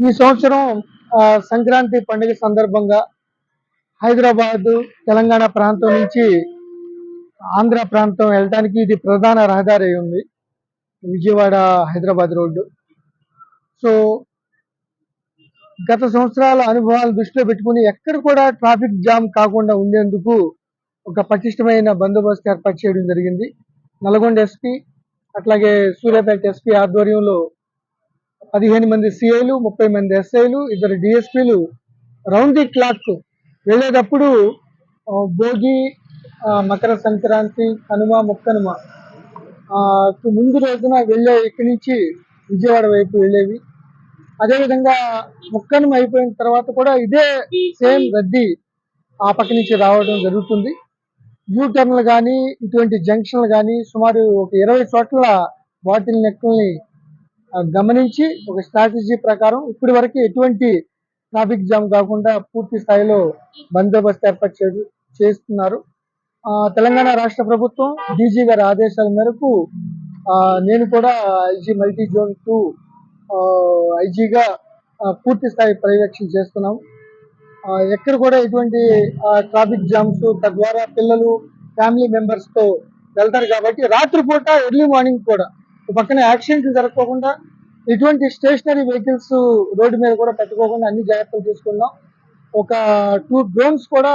ఈ సంవత్సరం సంక్రాంతి పండుగ సందర్భంగా హైదరాబాద్ తెలంగాణ ప్రాంతం నుంచి ఆంధ్ర ప్రాంతం వెళ్ళడానికి ఇది ప్రధాన రహదారి ఉంది. విజయవాడ హైదరాబాద్ రోడ్డు. సో గత సంవత్సరాల అనుభవాలు దృష్టిలో పెట్టుకుని ఎక్కడ కూడా ట్రాఫిక్ జామ్ కాకుండా ఉండేందుకు ఒక పటిష్టమైన బందోబస్తు ఏర్పాటు చేయడం జరిగింది. నల్గొండ ఎస్పీ అట్లాగే సూర్యాపేట ఎస్పీ ఆధ్వర్యంలో పదిహేను మంది సిఐలు ముప్పై మంది ఎస్ఐలు ఇద్దరు డిఎస్పీలు రౌండ్ ది క్లాక్ వెళ్ళేటప్పుడు భోగి మకర సంక్రాంతి కనుమ ముక్కనుమ. ముందు రోజున వెళ్ళే ఇక్కడి నుంచి విజయవాడ వైపు వెళ్ళేవి. అదేవిధంగా ముక్కనుమ అయిపోయిన తర్వాత కూడా ఇదే సేమ్ రద్దీ ఆ పక్క నుంచి రావడం జరుగుతుంది. యూ టర్న్లు కానీ ఇటువంటి జంక్షన్లు కానీ సుమారు ఒక ఇరవై చోట్ల బాటిల్ నెక్కల్ని గమనించి ఒక స్ట్రాటజీ ప్రకారం ఇప్పటి వరకు ఎటువంటి ట్రాఫిక్ జామ్ కాకుండా పూర్తి స్థాయిలో బందోబస్తు ఏర్పాటు చే- చేస్తున్నారు. తెలంగాణ రాష్ట్ర ప్రభుత్వం డీజీ గారి ఆదేశాల మేరకు నేను కూడా ఐజీ మల్టీ జోన్ టూ ఐజీగా పూర్తి స్థాయి పర్యవేక్షణ చేస్తున్నాం. ఎక్కడ కూడా ఎటువంటి ట్రాఫిక్ జామ్స్ తద్వారా పిల్లలు ఫ్యామిలీ మెంబర్స్తో వెళ్తారు కాబట్టి రాత్రిపూట ఎర్లీ మార్నింగ్ కూడా పక్కన యాక్సిడెంట్లు జరగకుండా ఇటువంటి స్టేషనరీ వెహికల్స్ రోడ్డు మీద కూడా పెట్టుకోకుండా అన్ని జాగ్రత్తలు తీసుకున్నాం. ఒక టూ డ్రోన్స్ కూడా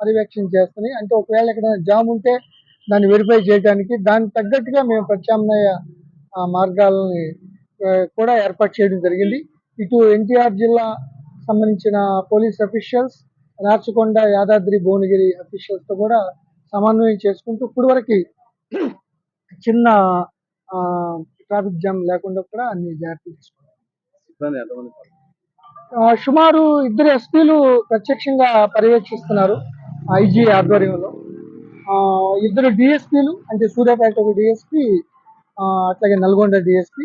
పర్యవేక్షణ చేస్తున్నాయి. అంటే ఒకవేళ ఎక్కడైనా జామ్ ఉంటే దాన్ని వెరిఫై చేయడానికి దానికి తగ్గట్టుగా మేము ప్రత్యామ్నాయ మార్గాలని కూడా ఏర్పాటు చేయడం జరిగింది. ఇటు ఎన్టీఆర్ జిల్లా సంబంధించిన పోలీస్ అఫీషియల్స్ రాచకొండ యాదాద్రి భువనగిరి అఫీషియల్స్తో కూడా సమన్వయం చేసుకుంటూ ఇప్పుడు వరకు చిన్న ట్రాఫిక్ జామ్ లేకుండా కూడా అన్ని జాగ్రత్తలు తీసుకున్నాం సిబ్బంది ఎంతమంది ఉన్నారు? ఆ, సుమారు ఇద్దరు ఎస్పీలు ప్రత్యక్షంగా పర్యవేక్షిస్తున్నారు ఐజీ ఆధ్వర్యంలో. ఇద్దరు డిఎస్పీలు అంటే సూర్యాపేట ఒక డిఎస్పీ అట్లాగే నల్గొండ డిఎస్పీ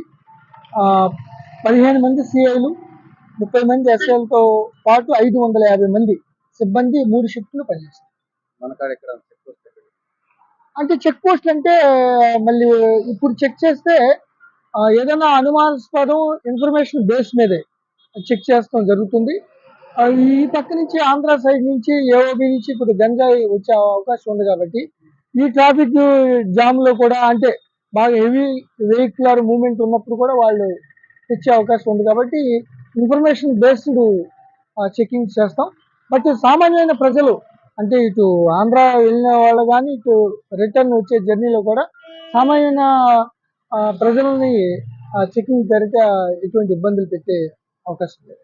పదిహేను మంది సిఐలు ముప్పై మంది ఎస్ఐలతో పాటు ఐదు వందల యాభై మంది సిబ్బంది మూడు షిఫ్ట్లు పనిచేస్తారు మన కాడ ఎక్కడ చెక్ పోస్ట్ ఎక్కడ? అంటే చెక్ పోస్ట్ అంటే మళ్ళీ ఇప్పుడు చెక్ చేస్తే ఏదైనా అనుమానాస్పదం ఇన్ఫర్మేషన్ బేస్ మీదే చెక్ చేస్తాం జరుగుతుంది. ఈ పక్క నుంచి ఆంధ్ర సైడ్ నుంచి ఏఓబి నుంచి ఇప్పుడు గంజాయి వచ్చే అవకాశం ఉంది కాబట్టి ఈ ట్రాఫిక్ జామ్లో కూడా అంటే బాగా హెవీ వెహికులర్ మూవ్మెంట్ ఉన్నప్పుడు కూడా వాళ్ళు తెచ్చే అవకాశం ఉంది కాబట్టి ఇన్ఫర్మేషన్ బేస్డ్ చెకింగ్ చేస్తాం. బట్ సామాన్యమైన ప్రజలు అంటే ఇటు ఆంధ్ర వెళ్ళిన వాళ్ళు కానీ ఇటు రిటర్న్ వచ్చే జర్నీలో కూడా సామాన్య ప్రజలని ప్రజల్ని చెకింగ్ జరిగితే ఎటువంటి ఇబ్బందులు పెట్టే అవకాశం లేదు.